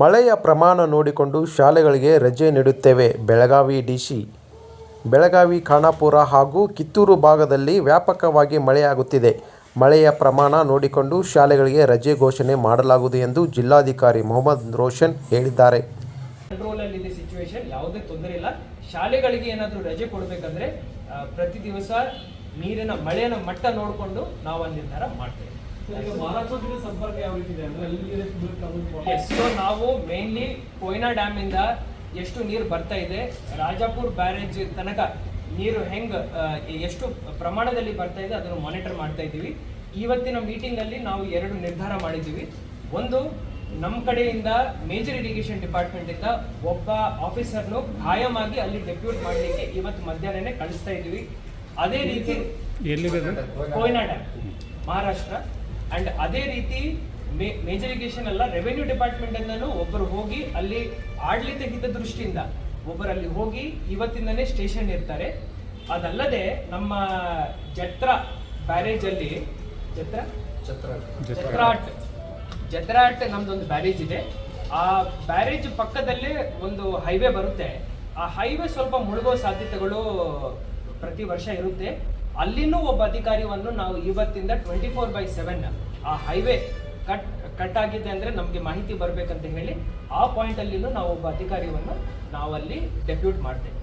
ಮಳೆಯ ಪ್ರಮಾಣ ನೋಡಿಕೊಂಡು ಶಾಲೆಗಳಿಗೆ ರಜೆ ನೀಡುತ್ತೇವೆ, ಬೆಳಗಾವಿ ಡಿಸಿ. ಬೆಳಗಾವಿ, ಖಾನಾಪುರ ಹಾಗೂ ಕಿತ್ತೂರು ಭಾಗದಲ್ಲಿ ವ್ಯಾಪಕವಾಗಿ ಮಳೆಯಾಗುತ್ತಿದೆ. ಮಳೆಯ ಪ್ರಮಾಣ ನೋಡಿಕೊಂಡು ಶಾಲೆಗಳಿಗೆ ರಜೆ ಘೋಷಣೆ ಮಾಡಲಾಗುವುದು ಎಂದು ಜಿಲ್ಲಾಧಿಕಾರಿ ಮೊಹಮ್ಮದ್ ರೋಷನ್ ಹೇಳಿದ್ದಾರೆ. ಯಾವುದೇ ತೊಂದರೆ ಇಲ್ಲ. ಶಾಲೆಗಳಿಗೆ ಏನಾದರೂ ರಜೆ ಕೊಡಬೇಕಂದ್ರೆ ಪ್ರತಿ ದಿವಸ ನೀರಿನ ಮಳೆಯ ಮಟ್ಟ ನೋಡಿಕೊಂಡು ನಾವು ನಿರ್ಧಾರ ಮಾಡ್ತೇವೆ. ಸೊ ನಾವು ಮೇನ್ಲಿ ಕೊಯ್ನಾ ಡ್ಯಾಮ್ ಇಂದ ಎಷ್ಟು ನೀರು ಬರ್ತಾ ಇದೆ ರಾಜಾಪುರ್ ಬ್ಯಾರೇಜ್ ತನಕ ನೀರು ಹೆಂಗ್ ಎಷ್ಟು ಪ್ರಮಾಣದಲ್ಲಿ ಬರ್ತಾ ಇದೆ ಅದನ್ನು ಮಾನಿಟರ್ ಮಾಡ್ತಾ ಇದ್ದೀವಿ. ಇವತ್ತಿನ ಮೀಟಿಂಗ್ ಅಲ್ಲಿ ನಾವು ಎರಡು ನಿರ್ಧಾರ ಮಾಡಿದ್ದೀವಿ. ಒಂದು ನಮ್ಮ ಕಡೆಯಿಂದ ಮೇಜರ್ ಇರಿಗೇಷನ್ ಡಿಪಾರ್ಟ್ಮೆಂಟ್ ಇಂದ ಒಬ್ಬ ಆಫೀಸರ್ನು ಖಾಯಂ ಆಗಿ ಅಲ್ಲಿ ಡೆಪ್ಯೂಟ್ ಮಾಡಲಿಕ್ಕೆ ಇವತ್ತು ಮಧ್ಯಾಹ್ನನೇ ಕಳಿಸ್ತಾ ಇದ್ದೀವಿ. ಅದೇ ರೀತಿ ಕೊಯ್ನಾ ಡ್ಯಾಮ್ ಮಹಾರಾಷ್ಟ್ರ. ಅಂಡ್ ಅದೇ ರೀತಿ ಮೇಜರ್ ಇರಿಗೇಷನ್ ಅಲ್ಲ ರೆವೆನ್ಯೂ ಡಿಪಾರ್ಟ್ಮೆಂಟ್ ಇಂದನೂ ಒಬ್ಬರು ಹೋಗಿ ಅಲ್ಲಿ ಆಡಳಿತ ಹಿತದೃಷ್ಟಿಯಿಂದ ದೃಷ್ಟಿಯಿಂದ ಅಲ್ಲಿ ಹೋಗಿ ಇವತ್ತಿಂದನೇ ಸ್ಟೇಷನ್ ಇರ್ತಾರೆ. ಅದಲ್ಲದೆ ನಮ್ಮ ಜತ್ರ ಬ್ಯಾರೇಜ್ ಅಲ್ಲಿ ಜತ್ರ? ಜತ್ರಾಟ್. ಜತ್ರಾಟ್. ನಮ್ದೊಂದು ಬ್ಯಾರೇಜ್ ಇದೆ. ಆ ಬ್ಯಾರೇಜ್ ಪಕ್ಕದಲ್ಲೇ ಒಂದು ಹೈವೇ ಬರುತ್ತೆ. ಆ ಹೈವೇ ಸ್ವಲ್ಪ ಮುಳುಗೋ ಸಾಧ್ಯತೆಗಳು ಪ್ರತಿ ವರ್ಷ ಇರುತ್ತೆ. ಅಲ್ಲಿನೂ ಒಬ್ಬ ಅಧಿಕಾರಿಯನ್ನು ನಾವು ಇವತ್ತಿಂದ ಟ್ವೆಂಟಿ ಫೋರ್ ಬೈ ಸೆವೆನ್ ಆ ಹೈವೇ ಕಟ್ ಕಟ್ ಆಗಿದೆ ಅಂದ್ರೆ ನಮಗೆ ಮಾಹಿತಿ ಬರ್ಬೇಕಂತ ಹೇಳಿ ಆ ಪಾಯಿಂಟ್ ಅಲ್ಲಿನೂ ನಾವು ಒಬ್ಬ ಅಧಿಕಾರಿಯನ್ನು ನಾವಲ್ಲಿ ಡೆಪ್ಯೂಟ್ ಮಾಡ್ತೇವೆ.